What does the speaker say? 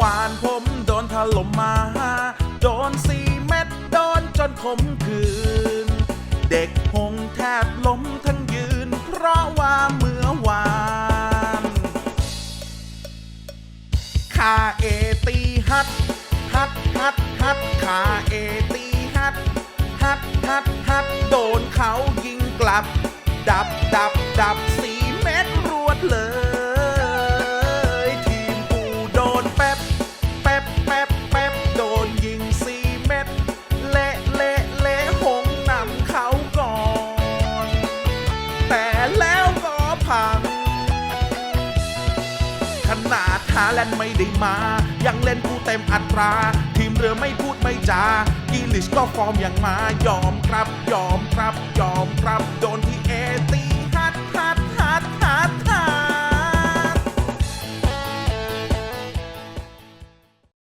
วานผมโดนถล่มมา โดนสี่เม็ดโดนจนขมคืน เด็กหงแทบล้มทั้งยืน เพราะว่าเมื่อวานคาเอตีฮัดฮัดฮัดฮัดคาเอตีฮัดฮัดฮัดฮัดโดนเขายิงกลับ ดับดับดับสี่เม็ดรวดเลย พัง ขนาดหาแลนไม่ได้มา ยังเล่นผู้เต็มอัตรา ทีมเรือไม่พูดไม่จากีลิชก็ฟอร์มอย่างมา ยอมครับ ยอมครับ